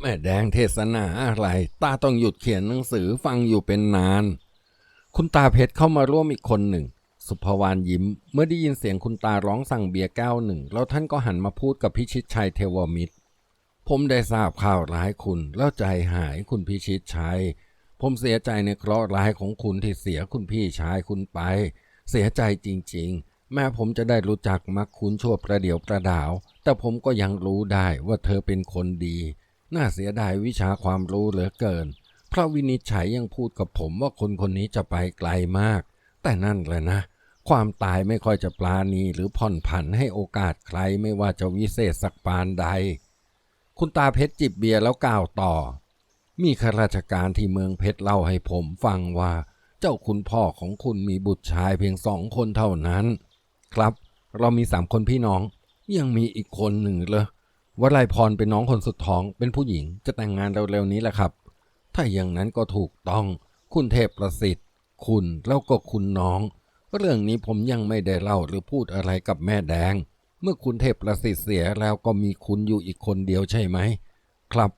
แม่แดงเทศนาอะไร ตาต้องหยุดเขียนหนังสือฟังอยู่เป็นนาน คุณตาเพชรเข้ามาร่วมอีกคนหนึ่ง สุภวานยิ้ม เมื่อได้ยินเสียงคุณตาร้องสั่งเบียร์แก้วหนึ่ง แล้วท่านก็หันมาพูดกับพิชิตชัยเทวมิตร ผมได้ทราบข่าวร้ายคุณ แล้วใจหายคุณพิชิตชัย ผมเสียใจในเคราะห์ร้ายของคุณที่เสียคุณพี่ชายคุณไป เสียใจจริง ๆ แม้ผมจะได้รู้จักมักคุณชั่วประเดี๋ยวประดาว แต่ผมก็ยังรู้ได้ว่าเธอเป็นคนดี น่าเสียดายวิชาความรู้เหลือเกิน พระวินิจฉัยยังพูดกับผมว่าคนคนนี้จะไปไกลมาก แต่นั่นแหละนะ ความตายไม่ค่อยจะปลาณีหรือผ่อนผันให้โอกาสใครไม่ว่าจะวิเศษสักปานใด คุณตาเพชรจิบเบียร์แล้วกล่าวต่อ มีข้าราชการที่เมืองเพชรเล่าให้ผมฟังว่า เจ้าคุณพ่อของคุณมีบุตรชายเพียงสองคนเท่านั้น ครับ เรามีสามคนพี่น้อง ยังมีอีกคนหนึ่งเลย วลัยพรเป็นน้องคนสุดท้องเป็นผู้หญิงจะแต่งงานเร็วๆนี้แหละครับ ถ้าอย่างนั้นก็ถูกต้อง คุณเทพประสิทธิ์ คุณแล้วก็คุณน้อง เรื่องนี้ผมยังไม่ได้เล่าหรือพูดอะไรกับแม่แดง เมื่อคุณเทพประสิทธิ์เสียแล้วก็มีคุณอยู่อีกคนเดียวใช่ไหม ครับ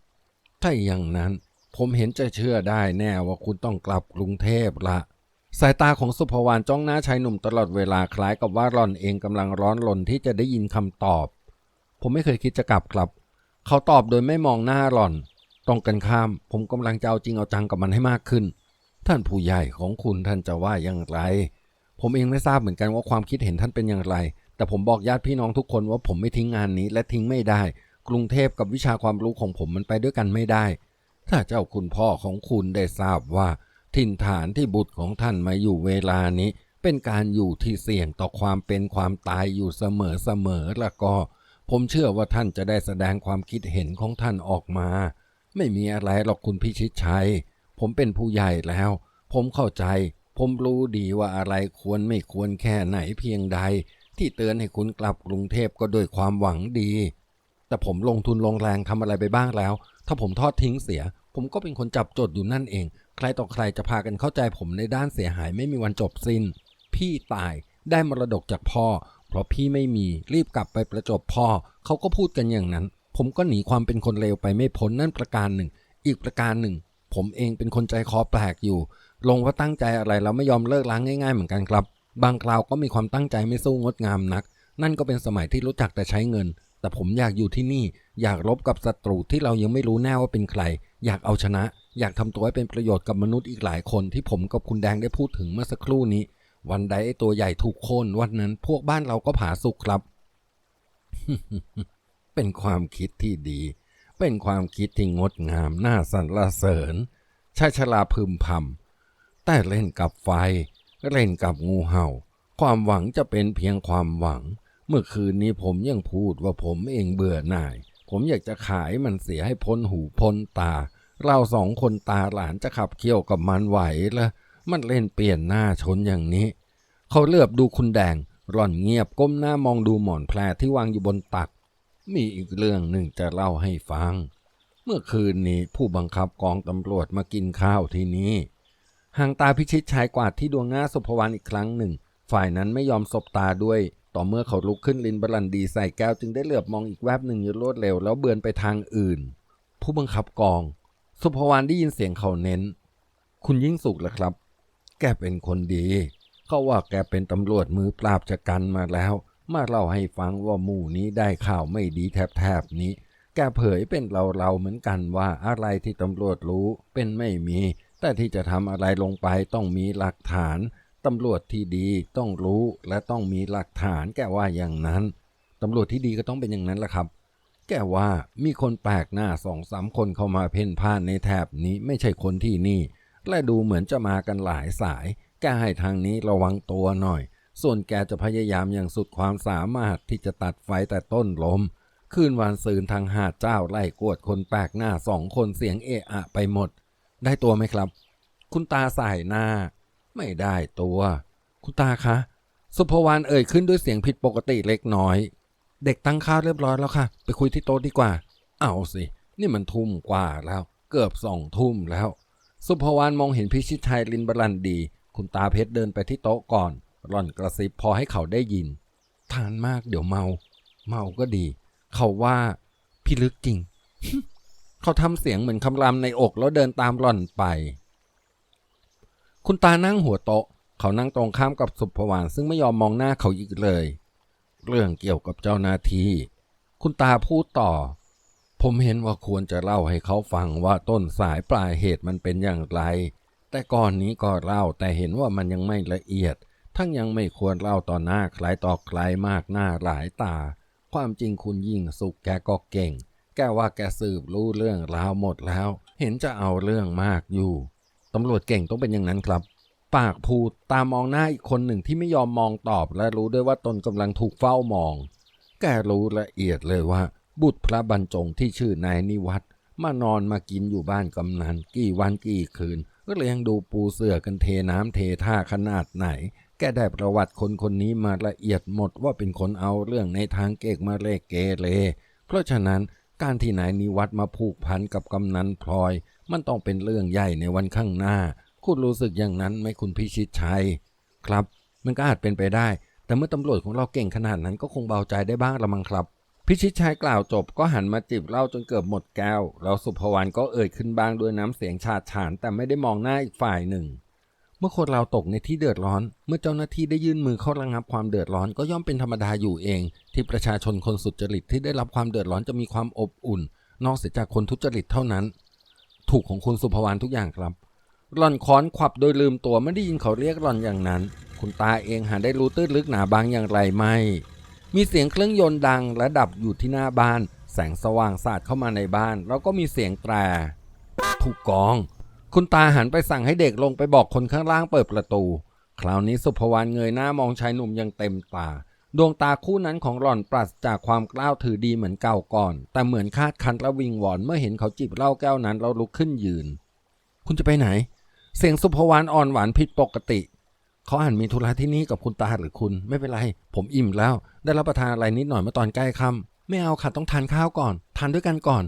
ถ้าอย่างนั้นผมเห็นจะเชื่อได้แน่ว่าคุณต้องกลับกรุงเทพละสายตาของสุภวานจ้องหน้าชายหนุ่มตลอดเวลาคล้ายกับว่าร่อนเองกำลังร้อนรนที่จะได้ยินคำตอบ ผมไม่เคยคิดจะกลับครับ เขาตอบโดยไม่มองหน้าหล่อน ตรงกันข้าม ผมกำลังจะเอาจริงเอาจังกับมันให้มากขึ้น ท่านผู้ใหญ่ของคุณท่านจะว่าอย่างไร ผมเองไม่ทราบเหมือนกันว่าความคิดเห็นท่านเป็นอย่างไร แต่ผมบอกญาติพี่น้องทุกคนว่าผมไม่ทิ้งงานนี้และทิ้งไม่ได้ กรุงเทพกับวิชาความรู้ของผมมันไปด้วยกันไม่ได้ ถ้าเจ้าคุณพ่อของคุณได้ทราบว่า ถิ่นฐานที่บุตรของท่านมาอยู่เวลานี้ เป็นการอยู่ที่เสี่ยงต่อความเป็นความตายอยู่เสมอเสมอแล้วก็ ผมเชื่อว่าท่านจะได้แสดงความคิดเห็นของท่านออกมา ไม่มีอะไรหรอกคุณพิชิตชัย ผมเป็นผู้ใหญ่แล้ว ผมเข้าใจ ผมรู้ดีว่าอะไรควรไม่ควรแค่ไหนเพียงใด ที่เตือนให้คุณกลับกรุงเทพก็ด้วยความหวังดี แต่ผมลงทุนลงแรงทำอะไรไปบ้างแล้ว ถ้าผมทอดทิ้งเสีย ผมก็เป็นคนจับจดอยู่นั่นเอง ใครต่อใครจะพากันเข้าใจผมในด้านเสียหายไม่มีวันจบสิ้น พี่ตายได้มรดกจากพ่อ เพราะพี่ไม่มีรีบกลับไปประจบพ่อเขาก็พูดกันอย่างนั้น ผมก็หนีความเป็นคนเลวไปไม่พ้นนั่นประการหนึ่ง อีกประการหนึ่ง ผมเองเป็นคนใจคอแปลกอยู่ ลงว่าตั้งใจอะไรแล้วไม่ยอมเลิกล้างง่ายๆเหมือนกันครับ บางคราวก็มีความตั้งใจไม่สู้งดงามนัก นั่นก็เป็นสมัยที่รู้จักแต่ใช้เงิน แต่ผมอยากอยู่ที่นี่ อยากรบกับศัตรูที่เรายังไม่รู้แน่ว่าเป็นใคร อยากเอาชนะ อยากทำตัวให้เป็นประโยชน์กับมนุษย์อีกหลายคนที่ผมกับคุณแดงได้พูดถึงเมื่อสักครู่นี้ วันใดไอ้ตัวใหญ่ถูกโค่นวันนั้นพวกบ้านเราก็ผาสุกครับ เป็นความคิดที่ดี เป็นความคิดที่งดงามน่าสรรเสริญชายชราพึมพำแต่เล่นกับไฟ เล่นกับงูเห่า ความหวังจะเป็นเพียงความหวัง เมื่อคืนนี้ผมยังพูดว่าผมเองเบื่อหน่าย ผมอยากจะขายมันเสียให้พ้นหูพ้นตา เราสองคนตาหลานจะขับเคี่ยวกับมันไหวละ มันเล่นเปลี่ยนหน้าชนอย่างนี้ เขาเลือบดูคุณแดงร่อนเงียบก้มหน้ามองดูหมอนแพรที่วางอยู่บนตัก มีอีกเรื่องหนึ่งจะเล่าให้ฟัง เมื่อคืนนี้ผู้บังคับกองตำรวจมากินข้าวที่นี่หางตาพิชิตชายกวาดที่ดวงหน้าสุภวรรณอีกครั้งหนึ่ง ฝ่ายนั้นไม่ยอมสบตาด้วย ต่อเมื่อเขาลุกขึ้นลินบรันดีใส่แก้วจึงได้เหลือบมองอีกแวบหนึ่งอย่างรวดเร็วแล้วเบือนไปทางอื่น ผู้บังคับกอง สุภวรรณได้ยินเสียงเขาเน้น คุณยิ่งสุขเหรอครับ แกเป็นคนดี เขาว่าแกเป็นตำรวจมือปราบจักันมาแล้ว มาเล่าให้ฟังว่าหมู่นี้ได้ข่าวไม่ดีแทบๆนี้ แกเผยเป็นเราเราๆเหมือนกันว่าอะไรที่ตำรวจรู้เป็นไม่มี แต่ที่จะทำอะไรลงไปต้องมีหลักฐาน ตำรวจที่ดีต้องรู้และต้องมีหลักฐานแกว่าอย่างนั้น ตำรวจที่ดีก็ต้องเป็นอย่างนั้นแหละครับแกว่ามีคนแปลกหน้าสองสามคนเข้ามาเพ่นพ่านในแถบนี้ไม่ใช่คนที่นี่ และดูเหมือนจะมากันหลายสายแกให้ทางนี้ระวังตัวหน่อย ส่วนแกจะพยายามอย่างสุดความสามารถที่จะตัดไฟแต่ต้นลมคืนวันซืนทางหาดเจ้าไล่กวดคนแปลกหน้าสองคนเสียงเอะอะไปหมด ได้ตัวไหมครับ คุณตาสายหน้า ไม่ได้ตัว คุณตาคะ สุภวรรณเอ่ยขึ้นด้วยเสียงผิดปกติเล็กน้อย เด็กตั้งข้าวเรียบร้อยแล้วค่ะ ไปคุยที่โต๊ะดีกว่า เอาสิ นี่มันทุ่มกว่าแล้ว เกือบสองทุ่มแล้ว สุภวรรณมองเห็นพิชิตชัยลินบรันดี คุณตาเพชรเดินไปที่โต๊ะก่อน ร่อนกระซิบพอให้เขาได้ยิน ทานมากเดี๋ยวเมา เมาก็ดี เขาว่าพี่ลึกจริง เขาทำเสียงเหมือนคำรามในอกแล้วเดินตามหล่อนไป คุณตานั่งหัวโต๊ะ เขานั่งตรงข้ามกับสุภวานซึ่งไม่ยอมมองหน้าเขาอีกเลย เรื่องเกี่ยวกับเจ้าหน้าที่ คุณตาพูดต่อ ผมเห็นว่าควรจะเล่าให้เขาฟังว่าต้นสายปลายเหตุมันเป็นอย่างไร แต่ก่อนนี้ก็เล่าแต่เห็นว่ามันยังไม่ละเอียด ทั้งยังไม่ควรเล่าต่อหน้าใครต่อใครมากหน้าหลายตา ความจริงคุณยิ่งสุขแกก็เก่ง แกว่าแกสืบรู้เรื่องราวหมดแล้ว เห็นจะเอาเรื่องมากอยู่ตำรวจเก่งต้องเป็นอย่างนั้นครับ ปากพูดตามองหน้าอีกคนหนึ่งที่ไม่ยอมมองตอบ และรู้ด้วยว่าตนกำลังถูกเฝ้ามอง แกรู้ละเอียดเลยว่า บุตรพระบรรจงที่ชื่อนายนิวัตมานอนมากินอยู่บ้านกำนันกี่วันกี่คืน ก็เลี้ยงดูปูเสือกันเทน้ำเทท่าขนาดไหน แกได้ประวัติคนคนนี้มาละเอียดหมดว่าเป็นคนเอาเรื่องในทางเกกมาเลกเกเรเพราะฉะนั้นการที่นายนิวัตมาผูกพันกับกำนันพลอย มันต้องเป็นเรื่องใหญ่ในวันข้างหน้า คุณรู้สึกอย่างนั้นไหมคุณพิชิตชัย ครับ มันก็อาจเป็นไปได้ แต่เมื่อตำรวจของเราเก่งขนาดนั้นก็คงเบาใจได้บ้างละมั้งครับ พิชิตชัยกล่าวจบก็หันมาจิบเหล้าจนเกือบหมดแก้ว แล้วสุภวรรณก็เอ่ยขึ้นบ้างด้วยน้ำเสียงฉาดฉานแต่ไม่ได้มองหน้าอีกฝ่ายหนึ่ง เมื่อคนเราตกในที่เดือดร้อน เมื่อเจ้าหน้าที่ได้ยื่นมือเข้าระงับความเดือดร้อนก็ย่อมเป็นธรรมดาอยู่เอง ที่ประชาชนคนสุจริตที่ได้รับความเดือดร้อนจะมีความอบอุ่น นอกเสียจากคนทุจริตเท่านั้น ถูกของคุณสุภวรรณทุกอย่างครับหล่อนค้อนขวับโดยลืมตัวไม่ได้ยินเขาเรียกหล่อนอย่างนั้น คุณตาเองหาได้รู้ตื้นลึกหนาบางอย่างไรไม่ มีเสียงเครื่องยนต์ดังและดับอยู่ที่หน้าบ้าน แสงสว่างสาดเข้ามาในบ้าน แล้วก็มีเสียงแตรถูกกอง คุณตาหันไปสั่งให้เด็กลงไปบอกคนข้างล่างเปิดประตู คราวนี้สุภวรรณเงยหน้ามองชายหนุ่มย่างเต็มตา ดวงตาคู่นั้นของหล่อนปราศจากความกล้าวถือดีเหมือนเก่าก่อน แต่เหมือนคาดคันและวิงวอนเมื่อเห็นเขาจิบเหล้าแก้วนั้นแล้วลุกขึ้นยืน คุณจะไปไหน เสียงสุภวรรณอ่อนหวานผิดปกติ เขาอ่านมีธุระที่นี่กับคุณตาหรือคุณ ไม่เป็นไร ผมอิ่มแล้ว ได้รับประทานอะไรนิดหน่อยเมื่อตอนใกล้ค่ำไม่เอาค่ะต้องทานข้าวก่อน ทานด้วยกันก่อน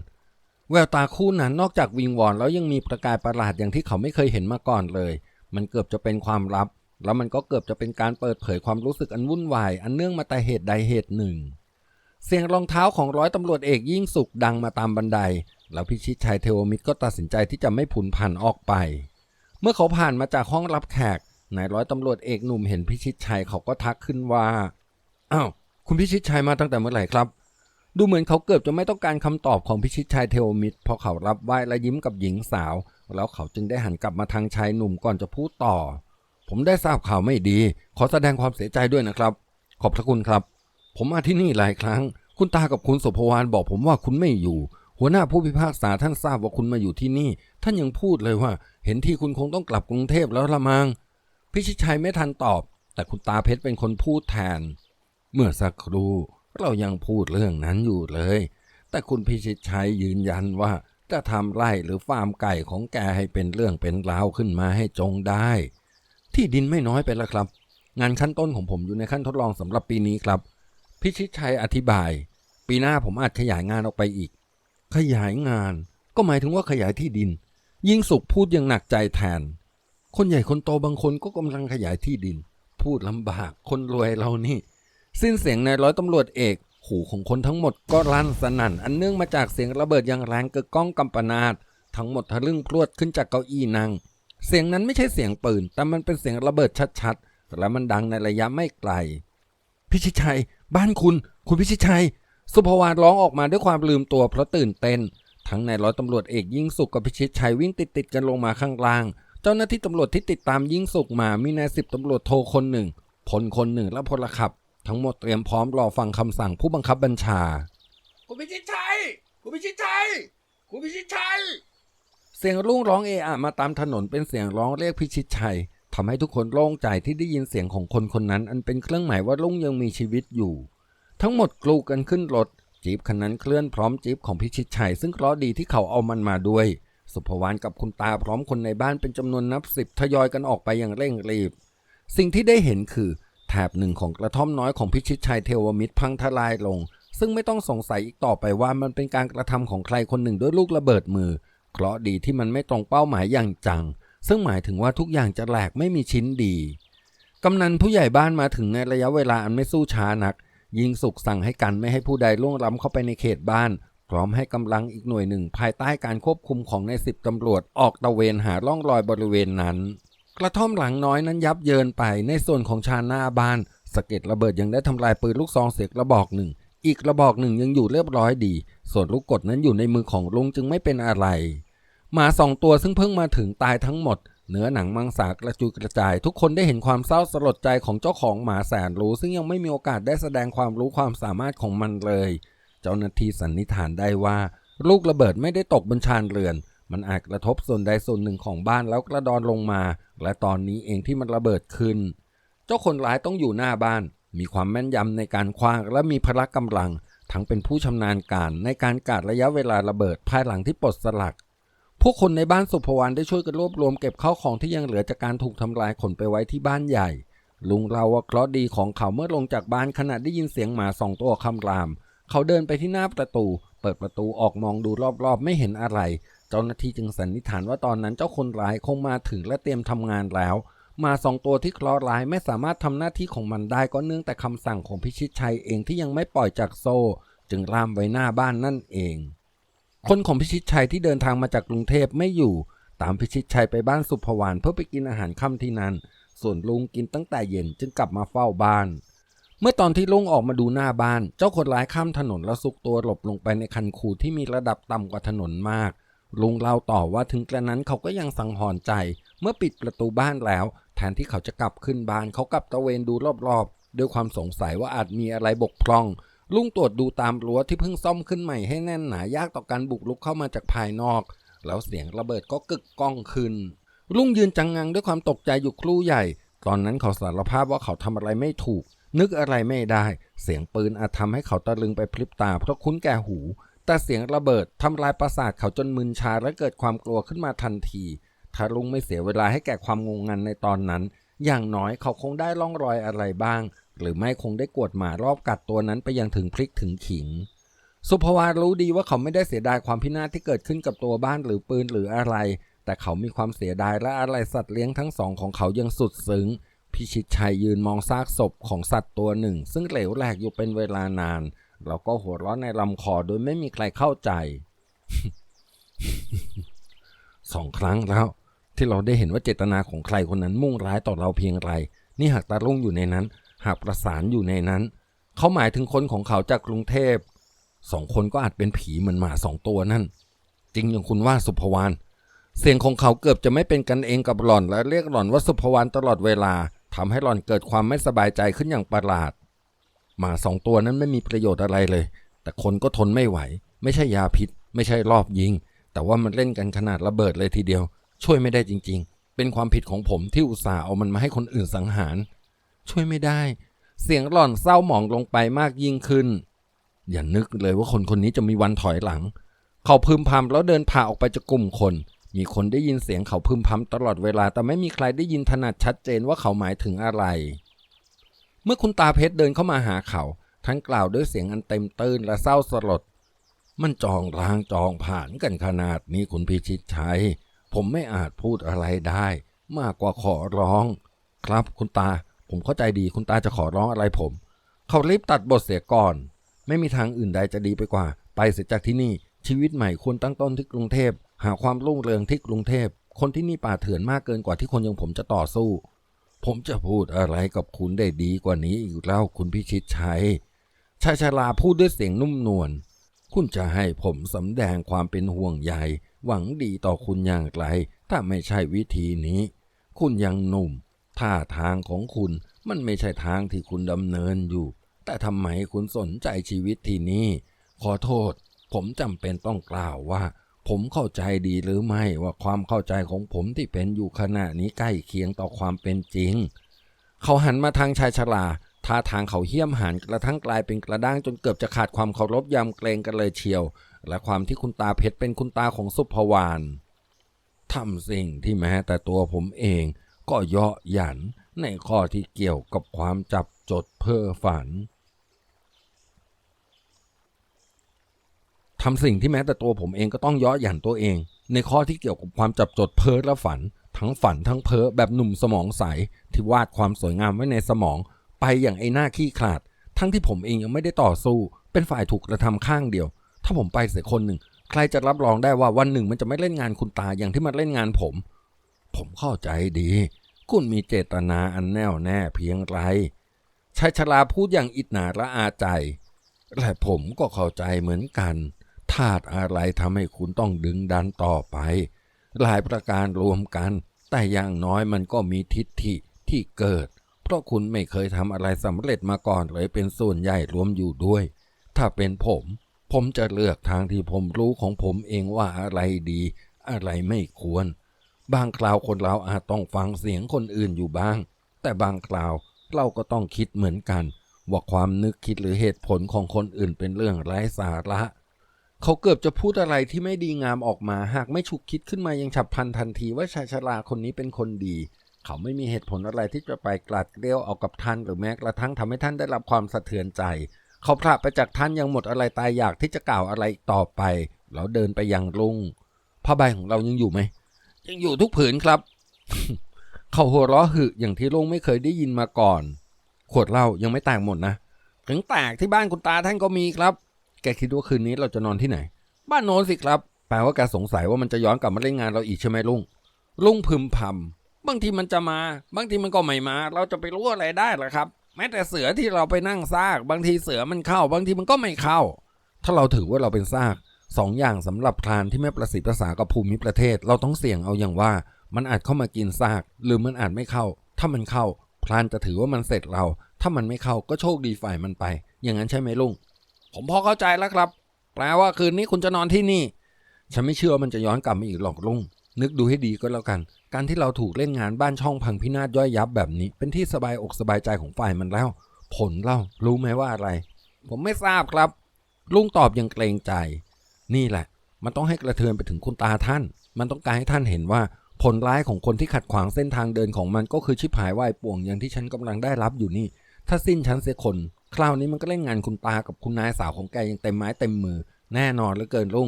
แววตาคู่นั้นนอกจากวิงวอนแล้วยังมีประกายประหลาดอย่างที่เขาไม่เคยเห็นมาก่อนเลย มันเกือบจะเป็นความลับ แล้วมันก็เกือบจะเป็นการเปิดเผยความรู้สึกอันวุ่นวาย อันเนื่องมาแต่เหตุใดเหตุหนึ่ง เสียงรองเท้าของร้อยตำรวจเอกยิ่งสุขดังมาตามบันได แล้วพิชิตชัยเทวมิตรก็ตัดสินใจที่จะไม่ผุนผันออกไป เมื่อเขาผ่านมาจากห้องรับแขก นายร้อยตำรวจเอกหนุ่มเห็นพิชิตชัยเขาก็ทักขึ้นว่าอ้าวคุณพิชิตชัยมาตั้งแต่เมื่อไหร่ครับ ดูเหมือนเขาเกือบจะไม่ต้องการคำตอบของพิชิตชัยเทวมิตรพราะเขารับไหว้และยิ้มกับหญิงสาว แล้วเขาจึงได้หันกลับมาทางชายหนุ่มก่อนจะพูดต่อ ผมได้ทราบข่าวไม่ดี ขอแสดงความเสียใจด้วยนะครับ ขอบพระคุณครับ ผมมาที่นี่หลายครั้ง คุณตากับคุณสุภวานบอกผมว่าคุณไม่อยู่ หัวหน้าผู้พิพากษาท่านทราบว่าคุณมาอยู่ที่นี่ ท่านยังพูดเลยว่า เห็นที่คุณคงต้องกลับกรุงเทพแล้วละมัง พิชิตชัยไม่ทันตอบ แต่คุณตาเพชรเป็นคนพูดแทน เมื่อสักครู่เรายังพูดเรื่องนั้นอยู่เลย แต่คุณพิชิตชัยยืนยันว่าจะทำไร่หรือฟาร์มไก่ของแกให้เป็นเรื่องเป็นราวขึ้นมาให้จงได้ ที่ดินไม่น้อยไปแล้วครับ งานขั้นต้นของผมอยู่ในขั้นทดลองสำหรับปีนี้ครับ พิชิตชัยอธิบาย ปีหน้าผมอาจขยายงานออกไปอีก ขยายงาน ก็หมายถึงว่าขยายที่ดิน ยิ่งสุขพูดย่งหนักใจแทน คนใหญ่คนโตบางคนก็กำลังขยายที่ดิน พูดลำบากคนรวยเรานี่ สิ้นเสียงนายร้อยตำรวจเอกหูของคนทั้งหมดก็ลั่นสนั่น อันเนื่องมาจากเสียงระเบิดอย่างแรงเกิดก้องกำปนาตทั้งหมดทะลึ่งพรวดขึ้นจากเก้าอี้นั่งเสียงนั้นไม่ใช่เสียงปืน แต่มันเป็นเสียงระเบิดชัดๆ และมันดังในระยะไม่ไกล พิชิตชัย บ้านคุณ คุณพิชิตชัย สุภวานร้องออกมาด้วยความลืมตัวเพราะตื่นเต้น ทั้งนายร้อยตำรวจเอกยิ่งสุขกับพิชิตชัยวิ่งติดติดๆกันลงมาข้างล่าง เจ้าหน้าที่ตำรวจที่ติดตามยิ่งสุขมามีนายสิบตำรวจโทคนหนึ่งพลคนหนึ่งและพลขับ ทั้งหมดเตรียมพร้อมรอฟังคำสั่งผู้บังคับบัญชา คุณพิชิตชัย คุณพิชิตชัย คุณพิชิตชัย เสียงรุ่งร้องเอะอะมาตามถนนเป็นเสียงร้องเรียกพิชิตชัยทำให้ทุกคนโล่งใจที่ได้ยินเสียงของคนคนนั้น อันเป็นเครื่องหมายว่าลุงยังมีชีวิตอยู่ ทั้งหมดกลูกันขึ้นรถ จีบคันนั้นเคลื่อนพร้อมจีบของพิชิตชัย ซึ่งเคราะห์ดีที่เขาเอามันมาด้วย สุภวานกับคุณตาพร้อมคนในบ้านเป็นจำนวนนับสิบทยอยกันออกไปอย่างเร่งรีบ สิ่งที่ได้เห็นคือแถบหนึ่งของกระท่อมน้อยของพิชิตชัยเทวมิตรพังทลายลง ซึ่งไม่ต้องสงสัยอีกต่อไปว่ามันเป็นการกระทำของใครคนหนึ่งด้วยลูกระเบิดมือ เคราะดีที่มันไม่ตรงเป้าหมายอย่างจัง ซึ่งหมายถึงว่าทุกอย่างจะแหลกไม่มีชิ้นดีกำนันผู้ใหญ่บ้านมาถึงในระยะเวลาอันไม่สู้ช้านัก ยิงสุกสั่งให้กันไม่ให้ผู้ใดล่วงล้ำเข้าไปในเขตบ้าน พร้อมให้กำลังอีกหน่วยหนึ่งภายใต้การควบคุมของในสิบตำรวจออกตะเวนหาร่องรอยบริเวณนั้น กระท่อมหลังน้อยนั้นยับเยินไปในส่วนของชานหน้าบ้านสะเก็ดระเบิดยังได้ทำลายปืนลูกซองเสียกระบอกหนึ่ง อีกระบอกหนึ่งยังอยู่เรียบร้อยดี ส่วนลูกกดนั้นอยู่ในมือของลุงจึงไม่เป็นอะไรหมาสองตัวซึ่งเพิ่งมาถึงตายทั้งหมดเนื้อหนังมังสากระจุยกระจาย ทุกคนได้เห็นความเศร้าสลดใจของเจ้าของหมาแสนรู้ ซึ่งยังไม่มีโอกาสได้แสดงความรู้ความสามารถของมันเลย เจ้าหน้าที่สันนิษฐานได้ว่า ลูกระเบิดไม่ได้ตกบนชานเรือน มันอาจกระทบส่วนใดส่วนหนึ่งของบ้านแล้วกระดอนลงมา และตอนนี้เองที่มันระเบิดขึ้น เจ้าคนร้ายต้องอยู่หน้าบ้าน มีความแม่นยำในการคว้างและมีพละกำลัง ทั้งเป็นผู้ชำนาญการในการกาดระยะเวลาระเบิดภายหลังที่ปลดสลักผู้คนในบ้านสุภวรรณได้ช่วยกันรวบรวมเก็บข้าวของที่ยังเหลือจากการถูกทำลายขนไปไว้ที่บ้านใหญ่ลุงเราว่าเคราะห์ดีของเขาเมื่อลงจากบ้านขณะได้ยินเสียงหมาสองตัวคำราม เขาเดินไปที่หน้าประตู เปิดประตูออกมองดูรอบๆ ไม่เห็นอะไร เจ้าหน้าที่จึงสันนิษฐานว่าตอนนั้นเจ้าคนร้ายคงมาถึงและเตรียมทำงานแล้ว มาสองตัวที่เคราะห์ร้ายไม่สามารถทำหน้าที่ของมันได้ก็เนื่องแต่คำสั่งของพิชิตชัยเองที่ยังไม่ปล่อยจากโซ่ จึงล่ามไว้หน้าบ้านนั่นเอง คนของพิชิตชัยที่เดินทางมาจากกรุงเทพไม่อยู่ ตามพิชิตชัยไปบ้านสุภวรรณเพื่อไปกินอาหารค่ำที่นั่นส่วนลุงกินตั้งแต่เย็นจึงกลับมาเฝ้าบ้าน เมื่อตอนที่ลุงออกมาดูหน้าบ้าน เจ้าคนร้ายข้ามถนนแล้วซุกตัวหลบลงไปในคันคูที่มีระดับต่ำกว่าถนนมาก ลุงเล่าต่อว่าถึงกระนั้นเขาก็ยังสังหรณ์ใจ เมื่อปิดประตูบ้านแล้ว แทนที่เขาจะกลับขึ้นบ้านเขากลับตระเวนดูรอบๆ ด้วยความสงสัยว่าอาจมีอะไรบกพร่อง ลุงตรวจดูตามรั้วที่เพิ่งซ่อมขึ้นใหม่ให้แน่นหนายากต่อการบุกรุกเข้ามาจากภายนอก แล้วเสียงระเบิดก็กึกก้องขึ้น ลุงยืนจังงังด้วยความตกใจอยู่ครู่ใหญ่ ตอนนั้นเขาสารภาพว่าเขาทำอะไรไม่ถูก นึกอะไรไม่ได้ เสียงปืนอาจทำให้เขาตะลึงไปพลิบตาเพราะคุ้นแก่หู แต่เสียงระเบิดทำลายประสาทเขาจนมึนชาและเกิดความกลัวขึ้นมาทันทีถ้าลุงไม่เสียเวลาให้แก่ความงงงันในตอนนั้น อย่างน้อยเขาคงได้ร่องรอยอะไรบ้าง หรือไม่คงได้กวดหมารอบกัดตัวนั้นไปยังถึงพริกถึงขิง สุภวารู้ดีว่าเขาไม่ได้เสียดายความพินาศที่เกิดขึ้นกับตัวบ้านหรือปืนหรืออะไร แต่เขามีความเสียดายและอะไรสัตว์เลี้ยงทั้งสองของเขายังสุดซึ้ง พิชิตชัยยืนมองซากศพของสัตว์ตัวหนึ่ง ซึ่งเหลวแหลกอยู่เป็นเวลานาน แล้วก็หัวเราะในลำคอโดยไม่มีใครเข้าใจ สองครั้งแล้ว ที่เราได้เห็นว่าเจตนาของใครคนนั้นมุ่งร้ายต่อเราเพียงไร นี่หากตาลุ่งอยู่ในนั้น หากประสานอยู่ในนั้น เขาหมายถึงคนของเขาจากกรุงเทพสองคนก็อาจเป็นผีเหมือนหมาสองตัวนั่น จริงอย่างคุณว่าสุภวานเสียงของเขาเกือบจะไม่เป็นกันเองกับหล่อนและเรียกหล่อนว่าสุภวานตลอดเวลา ทำให้หล่อนเกิดความไม่สบายใจขึ้นอย่างประหลาด หมาสองตัวนั้นไม่มีประโยชน์อะไรเลย แต่คนก็ทนไม่ไหว ไม่ใช่ยาพิษ ไม่ใช่รอบยิง แต่ว่ามันเล่นกันขนาดระเบิดเลยทีเดียว ช่วยไม่ได้จริง ๆ เป็นความผิดของผมที่อุตส่าห์เอามันมาให้คนอื่นสังหาร ช่วยไม่ได้ เสียงหล่อนเศร้าหมองลงไปมากยิ่งขึ้น อย่านึกเลยว่าคนคนนี้จะมีวันถอยหลัง เขาพึมพำแล้วเดินผ่าออกไปจากกลุ่มคน มีคนได้ยินเสียงเขาพึมพำตลอดเวลา แต่ไม่มีใครได้ยินถนัดชัดเจนว่าเขาหมายถึงอะไร เมื่อคุณตาเพชรเดินเข้ามาหาเขาทั้งกล่าวด้วยเสียงอันเต็มตื้นและเศร้าสลด มันจองรางจองผ่านกันขนาดนี้คุณพิชิตชัย ผมไม่อาจพูดอะไรได้ มากกว่าขอร้อง ครับคุณตา ผมเข้าใจดีคุณตาจะขอร้องอะไรผม เขารีบตัดบทเสียก่อน ไม่มีทางอื่นใดจะดีไปกว่า ไปเสียจากที่นี่ชีวิตใหม่ควรตั้งต้นที่กรุงเทพ หาความรุ่งเรืองที่กรุงเทพ คนที่นี่ป่าเถื่อนมากเกินกว่าที่คนอย่างผมจะต่อสู้ ผมจะพูดอะไรกับคุณได้ดีกว่านี้อีกแล้วคุณพิชิตชัยชายชราพูดด้วยเสียงนุ่มนวล คุณจะให้ผมสำแดงความเป็นห่วงใยหวังดีต่อคุณอย่างไร ถ้าไม่ใช่วิธีนี้ คุณยังหนุ่ม ท่าทางของคุณมันไม่ใช่ทางที่คุณดำเนินอยู่ แต่ทำไมคุณสนใจชีวิตที่นี่ ขอโทษ ผมจำเป็นต้องกล่าวว่า ผมเข้าใจดีหรือไม่ว่าความเข้าใจของผมที่เป็นอยู่ขณะนี้ใกล้เคียงต่อความเป็นจริง เขาหันมาทางชายชราท่าทางเขาเหี้ยมหันกระทั่งกลายเป็นกระด้างจนเกือบจะขาดความเคารพยำเกรงกันเลยเชียว และความที่คุณตาเพชรเป็นคุณตาของสุภวานทำสิ่งที่แม้แต่ตัวผมเองก็เยาะหยันในข้อที่เกี่ยวกับความจับจดเพ้อฝัน ทำสิ่งที่แม้แต่ตัวผมเองก็ต้องย่อหยันตัวเอง ในข้อที่เกี่ยวกับความจับจดเพ้อและฝัน ทั้งฝันทั้งเพ้อแบบหนุ่มสมองใส ที่วาดความสวยงามไว้ในสมอง ไปอย่างไอ้หน้าขี้ขลาด ทั้งที่ผมเองยังไม่ได้ต่อสู้ เป็นฝ่ายถูกกระทำข้างเดียว ถ้าผมไปเสียคนหนึ่ง ใครจะรับรองได้ว่าวันหนึ่งมันจะไม่เล่นงานคุณตาอย่างที่มันเล่นงานผม ผมเข้าใจดี คุณมีเจตนาอันแน่วแน่เพียงไรชายชราพูดอย่างอิจนาละอาใจและผมก็เข้าใจเหมือนกัน ธาตุอะไรทำให้คุณต้องดึงดันต่อไป หลายประการรวมกัน แต่อย่างน้อยมันก็มีทิฏฐิที่เกิด เพราะคุณไม่เคยทำอะไรสำเร็จมาก่อนเลยเป็นส่วนใหญ่รวมอยู่ด้วย ถ้าเป็นผม ผมจะเลือกทางที่ผมรู้ของผมเองว่าอะไรดี อะไรไม่ควร บางคราวคนเราอาจต้องฟังเสียงคนอื่นอยู่บ้าง แต่บางคราวเราก็ต้องคิดเหมือนกัน ว่าความนึกคิดหรือเหตุผลของคนอื่นเป็นเรื่องไร้สาระ เขาเกือบจะพูดอะไรที่ไม่ดีงามออกมา หากไม่ฉุกคิดขึ้นมายังฉับพลันทันทีว่าชายชราคนนี้เป็นคนดี เขาไม่มีเหตุผลอะไรที่จะไปกลัดเกลียวเอากับท่านหรือแม้กระทั่งทำให้ท่านได้รับความสะเทือนใจ เขาพลาดไปจากท่านยังหมดอะไรตายอยากที่จะกล่าวอะไรต่อไป แล้วเดินไปยังลุงผ้าใบของเรายังอยู่ไหมยังอยู่ทุกผืนครับ เขาหัวเราะหึอย่างที่ลุงไม่เคยได้ยินมาก่อน ขวดเหล้ายังไม่แตกหมดนะถึงแตกที่บ้านคุณตาท่านก็มีครับ แกคิดว่าคืนนี้เราจะนอนที่ไหน บ้านโน้นสิครับ แปลว่าแกสงสัยว่ามันจะย้อนกลับมาเล่นงานเราอีกใช่ไหมลุง ลุงพึมพำบางทีมันจะมา บางทีมันก็ไม่มา เราจะไปรู้อะไรได้ล่ะครับ แม้แต่เสือที่เราไปนั่งซาก บางทีเสือมันเข้า บางทีมันก็ไม่เข้า ถ้าเราถือว่าเราเป็นซากสองอย่างสำหรับพรานที่ไม่ประสิทธิ์ประสากับภูมิประเทศ เราต้องเสี่ยงเอาอย่างว่า มันอาจเข้ามากินซาก หรือมันอาจไม่เข้า ถ้ามันเข้า พรานจะถือว่ามันเสร็จเรา ถ้ามันไม่เข้าก็โชคดีฝ่ายมันไป อย่างนั้นใช่ไหมลุง ผมพอเข้าใจแล้วครับ แปลว่าคืนนี้คุณจะนอนที่นี่ ฉันไม่เชื่อมันจะย้อนกลับมาอีกหรอกลุง นึกดูให้ดีก็แล้วกัน การที่เราถูกเล่นงานบ้านช่องพังพินาศย่อยยับแบบนี้ เป็นที่สบายอกสบายใจของฝ่ายมันแล้ว ผลเล่ารู้ไหมว่าอะไร ผมไม่ทราบครับ ลุงตอบอย่างเกรงใจ นี่แหละ มันต้องให้กระเทือนไปถึงคุณตาท่าน มันต้องการให้ท่านเห็นว่า ผลร้ายของคนที่ขัดขวางเส้นทางเดินของมันก็คือชิบหายวายป่วงอย่างที่ฉันกำลังได้รับอยู่นี่ ถ้าสิ้นฉันเสียคน คราวนี้มันก็เล่นงานคุณตากับคุณนายสาวของแกยังเต็มไม้เต็มมือ แน่นอนเหลือเกินลุง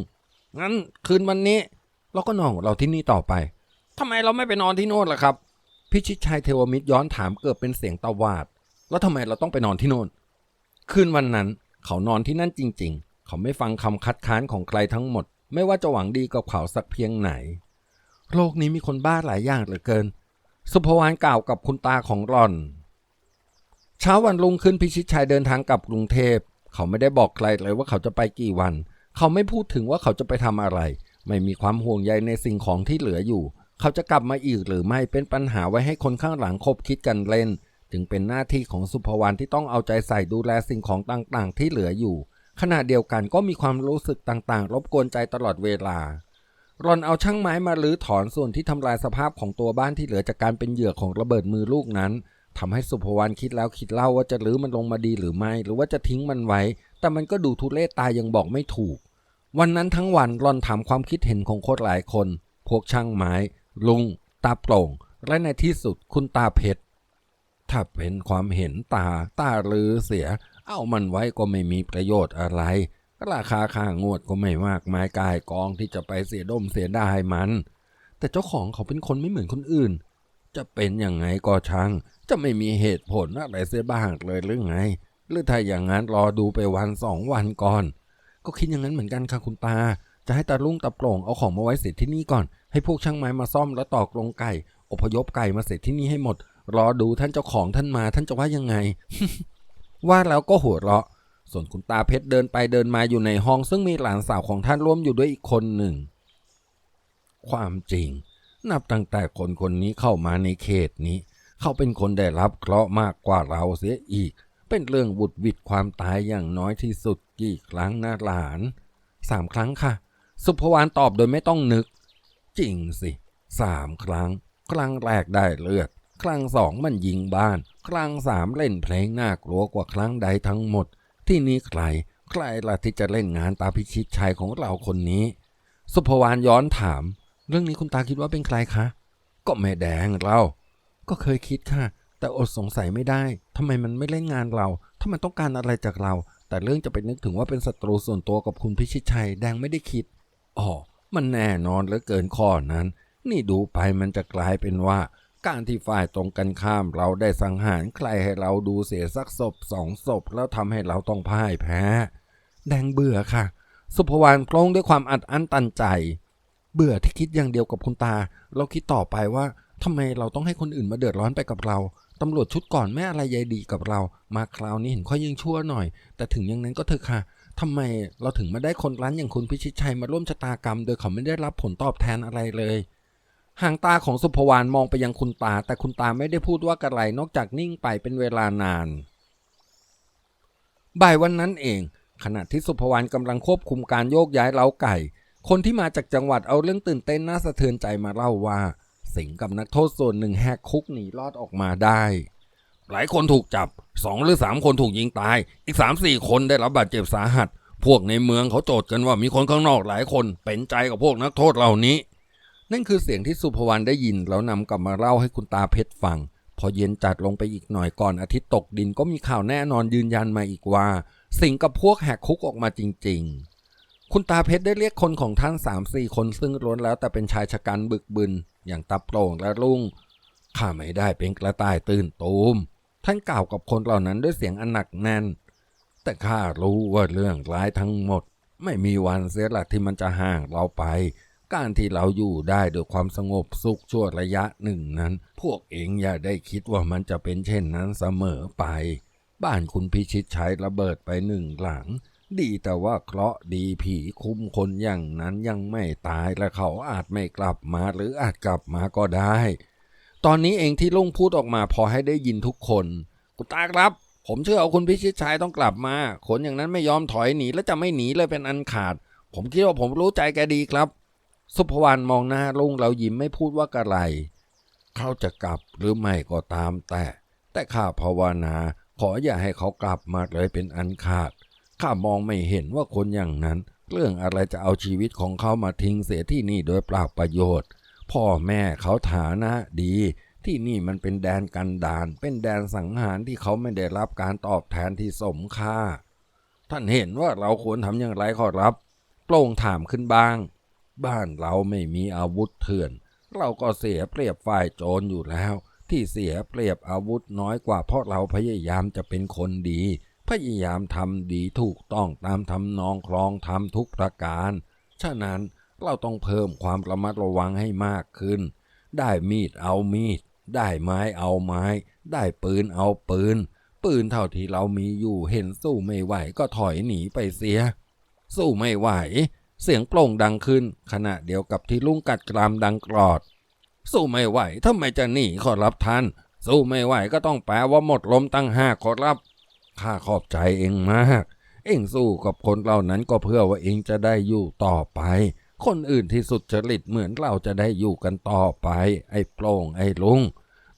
งั้นคืนวันนี้ เราก็นอนของเราที่นี่ต่อไปทำไมเราไม่ไปนอนที่โน่นล่ะครับพิชิตชัยเทวมิตรย้อนถามเกิดเป็นเสียงตะวาด แล้วทำไมเราต้องไปนอนที่โน่น คืนวันนั้น เขานอนที่นั่นจริง ๆ เขาไม่ฟังคำคัดค้านของใครทั้งหมด ไม่ว่าจะหวังดีกับเขาสักเพียงไหน โลกนี้มีคนบ้าหลายอย่างเหลือเกิน สุภวานกล่าวกับคุณตาของรอน เช้าวันรุ่งขึ้นพิชิตชัยเดินทางกลับกรุงเทพ เขาไม่ได้บอกใครเลยว่าเขาจะไปกี่วัน เขาไม่พูดถึงว่าเขาจะไปทำอะไร ไม่มีความห่วงใยในสิ่งของที่เหลืออยู่ เขาจะกลับมาอีกหรือไม่เป็นปัญหาไว้ให้คนข้างหลังคบคิดกันเล่น จึงเป็นหน้าที่ของสุภวรรณที่ต้องเอาใจใส่ดูแลสิ่งของต่างๆ ที่เหลืออยู่ ขณะเดียวกันก็มีความรู้สึกต่างๆ รบกวนใจตลอดเวลารอนเอาช่างไม้มาลื้อถอนส่วนที่ทำลายสภาพของตัวบ้านที่เหลือจากการเป็นเหยื่อของระเบิดมือลูกนั้น ทำให้สุภวรรณคิดแล้วคิดเล่าว่าจะลื้อมันลงมาดีหรือไม่ หรือว่าจะทิ้งมันไว้ แต่มันก็ดูทุเรศตายยังบอกไม่ถูก วันนั้นทั้งวันรอนถามความคิดเห็นของคนหลายคน พวกช่างไม้ ลุง ตาโปร่ง และในที่สุดคุณตาเพชร ถ้าเป็นความเห็นตา ตาลือเสีย เอามันไว้ก็ไม่มีประโยชน์อะไร ราคาค่างวดก็ไม่มากมายกายกองที่จะไปเสียดมเสียไดายมัน แต่เจ้าของเขาเป็นคนไม่เหมือนคนอื่น จะเป็นยังไงก็ช่าง จะไม่มีเหตุผลอะไรเสียบ้างเลยหรือไง หรือถ้าอย่างนั้นรอดูไปวันสองวันก่อน ก็คิดอย่างนั้นเหมือนกันค่ะคุณตา จะให้ตาลุงตาโปร่งเอาของมาไว้เสร็จที่นี่ก่อน ให้พวกช่างไม้มาซ่อมแล้วตอกลงไก่ อพยพไก่มาเสร็จที่นี่ให้หมด รอดูท่านเจ้าของท่านมาท่านจะว่ายังไง ว่าแล้วก็หัวเราะ ส่วนคุณตาเพชรเดินไปเดินมาอยู่ในห้อง ซึ่งมีหลานสาวของท่านร่วมอยู่ด้วยอีกคนหนึ่ง ความจริง นับตั้งแต่คนคนนี้เข้ามาในเขตนี้ เขาเป็นคนได้รับเคราะห์มากกว่าเราเสียอีก เป็นเรื่องบุดวิดความตายอย่างน้อยที่สุดกี่ครั้งนะหลานสามครั้งค่ะ สุภวานตอบโดยไม่ต้องนึก จริงสิสามครั้ง ครั้งแรกได้เลือด ครั้งสองมันยิงบ้าน ครั้งสามเล่นเพลงน่ากลัวกว่าครั้งใดทั้งหมด ที่นี้ใคร ใครล่ะที่จะเล่นงานตาพิชิตชัยของเราคนนี้ สุภวานย้อนถาม เรื่องนี้คุณตาคิดว่าเป็นใครคะ ก็แม่แดงเรา ก็เคยคิดค่ะ แต่อดสงสัยไม่ได้ทำไมมันไม่เล่นงานเรา ถ้ามันต้องการอะไรจากเรา แต่เรื่องจะไปนึกถึงว่าเป็นศัตรูส่วนตัวกับคุณพิชิตชัยแดงไม่ได้คิดอ๋อมันแน่นอนเหลือเกินข้อนั้น นี่ดูไปมันจะกลายเป็นว่า การที่ฝ่ายตรงกันข้ามเราได้สังหารใครให้เราดูเสียสักศพสองศพแล้วทำให้เราต้องพ่ายแพ้ แดงเบื่อค่ะ สุภวรรณโพลงด้วยความอัดอั้นตันใจ เบื่อที่คิดอย่างเดียวกับคุณตา เราคิดต่อไปว่า ทำไมเราต้องให้คนอื่นมาเดือดร้อนไปกับเราตำรวจชุดก่อนไม่อะไรใยดีกับเรา มาคราวนี้เห็นข้อยังชั่วหน่อย แต่ถึงอย่างนั้นก็เถอะค่ะทำไมเราถึงมาได้คนร้านอย่างคุณพิชิตชัยมาร่วมชะตากรรม โดยเขาไม่ได้รับผลตอบแทนอะไรเลยหางตาของสุภวรรณมองไปยังคุณตา แต่คุณตาไม่ได้พูดว่ากระไรนอกจากนิ่งไปเป็นเวลานาน บ่ายวันนั้นเอง ขณะที่สุภวรรณกำลังควบคุมการโยกย้ายเล้าไก่ คนที่มาจากจังหวัดเอาเรื่องตื่นเต้นน่าสะเทือนใจมาเล่าว่า สิงกับนักโทษส่วนหนึ่งแหกคุกหนีรอดออกมาได้ หลายคนถูกจับสองหรือสามคนถูกยิงตาย อีกสามสี่คนได้รับบาดเจ็บสาหัส พวกในเมืองเขาโจทย์กันว่ามีคนข้างนอกหลายคนเป็นใจกับพวกนักโทษเหล่านี้ นั่นคือเสียงที่สุภวรรณได้ยินแล้วนำกลับมาเล่าให้คุณตาเพชรฟัง พอเย็นจัดลงไปอีกหน่อยก่อนอาทิตย์ตกดินก็มีข่าวแน่นอนยืนยันมาอีกว่า สิงกับพวกแหกคุกออกมาจริง ๆคุณตาเพชรได้เรียกคนของท่านสามสี่คนซึ่งล้วนแล้วแต่เป็นชายชะกันบึกบึน อย่างตาโปร่งและลุงข้าไม่ได้เป็นกระต่ายตื่นตูม ท่านกล่าวกับคนเหล่านั้นด้วยเสียงอันหนักแน่น แต่ข้ารู้ว่าเรื่องร้ายทั้งหมด ไม่มีวันเสียหลักที่มันจะห่างเราไป การที่เราอยู่ได้ด้วยความสงบสุขชั่วระยะหนึ่งนั้น พวกเองอย่าได้คิดว่ามันจะเป็นเช่นนั้นเสมอไป บ้านคุณพิชิตใช้ระเบิดไปหนึ่งหลัง ดีแต่ว่าเคราะห์ดีผีคุ้มคนอย่างนั้นยังไม่ตายและเขาอาจไม่กลับมาหรืออาจกลับมาก็ได้ ตอนนี้เองที่ลุงพูดออกมาพอให้ได้ยินทุกคนคุณตาครับ ผมเชื่อเอาคุณพิชิตชัยต้องกลับมาคนอย่างนั้นไม่ยอมถอยหนีและจะไม่หนีเลยเป็นอันขาด ผมคิดว่าผมรู้ใจแกดีครับ สุภวรรณมองหน้าลุงเรายิ้มไม่พูดว่ากระไรเขาจะกลับหรือไม่ก็ตามแต่ แต่ข้าภาวนา ขออย่าให้เขากลับมาเลยเป็นอันขาด ข้ามองไม่เห็นว่าคนอย่างนั้น เรื่องอะไรจะเอาชีวิตของเขามาทิ้งเสียที่นี่โดยเปล่าประโยชน์ พ่อแม่เขาฐานะดี ที่นี่มันเป็นแดนกันดาน เป็นแดนสังหารที่เขาไม่ได้รับการตอบแทนที่สมค่า ท่านเห็นว่าเราควรทำอย่างไรขอรับโปร่งถามขึ้นบ้าง บ้านเราไม่มีอาวุธเถื่อน เราก็เสียเปรียบฝ่ายโจรอยู่แล้ว ที่เสียเปรียบอาวุธน้อยกว่าเพราะเราพยายามจะเป็นคนดี พยายามทำดีถูกต้องตามทำนองคลองทำทุกประการ ฉะนั้นเราต้องเพิ่มความระมัดระวังให้มากขึ้น ได้มีดเอามีด ได้ไม้เอาไม้ ได้ปืนเอาปืน ปืนเท่าที่เรามีอยู่เห็นสู้ไม่ไหวก็ถอยหนีไปเสีย สู้ไม่ไหว เสียงโปร่งดังขึ้น ขณะเดียวกับที่ลุงกัดกรามดังกรอด สู้ไม่ไหวทำไมจะหนีขอรับท่าน สู้ไม่ไหวก็ต้องแปลว่าหมดลมตั้งห้าขอรับ ข้าขอบใจเองมาก เองสู้กับคนเหล่านั้นก็เพื่อว่าเองจะได้อยู่ต่อไป คนอื่นที่สุดจริตเหมือนเราจะได้อยู่กันต่อไป ไอ้โปร่งไอ้ลุง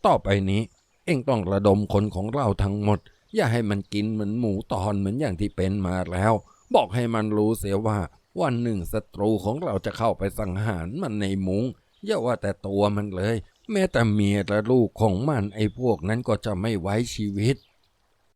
ต่อไปนี้ เองต้องระดมคนของเราทั้งหมด อย่าให้มันกินเหมือนหมูตอนเหมือนอย่างที่เป็นมาแล้ว บอกให้มันรู้เสียว่าวันหนึ่งศัตรูของเราจะเข้าไปสังหารมันในมุง้งอย่าว่าแต่ตัวมันเลย แม้แต่เมียและลูกของมันไอ้พวกนั้นก็จะไม่ไว้ชีวิต